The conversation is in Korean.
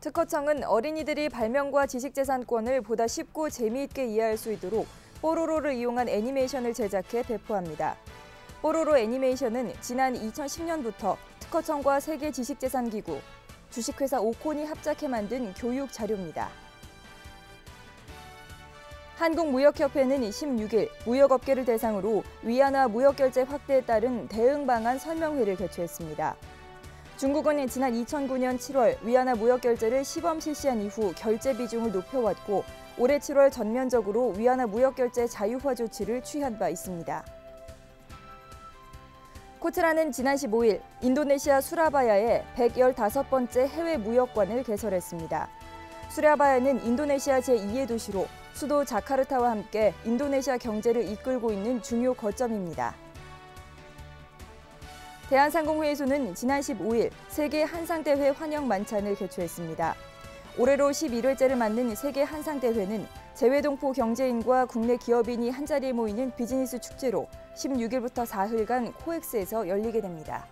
특허청은 어린이들이 발명과 지식재산권을 보다 쉽고 재미있게 이해할 수 있도록 뽀로로를 이용한 애니메이션을 제작해 배포합니다. 뽀로로 애니메이션은 지난 2010년부터 특허청과 세계지식재산기구, 주식회사 오콘이 합작해 만든 교육 자료입니다. 한국무역협회는 16일 무역업계를 대상으로 위안화 무역결제 확대에 따른 대응 방안 설명회를 개최했습니다. 중국은 지난 2009년 7월 위안화 무역 결제를 시범 실시한 이후 결제 비중을 높여왔고 올해 7월 전면적으로 위안화 무역 결제 자유화 조치를 취한 바 있습니다. 코트라는 지난 15일 인도네시아 수라바야에 115번째 해외 무역관을 개설했습니다. 수라바야는 인도네시아 제2의 도시로 수도 자카르타와 함께 인도네시아 경제를 이끌고 있는 중요 거점입니다. 대한상공회의소는 지난 15일 세계 한상대회 환영 만찬을 개최했습니다. 올해로 11회째를 맞는 세계 한상대회는 재외동포 경제인과 국내 기업인이 한자리에 모이는 비즈니스 축제로 16일부터 사흘간 코엑스에서 열리게 됩니다.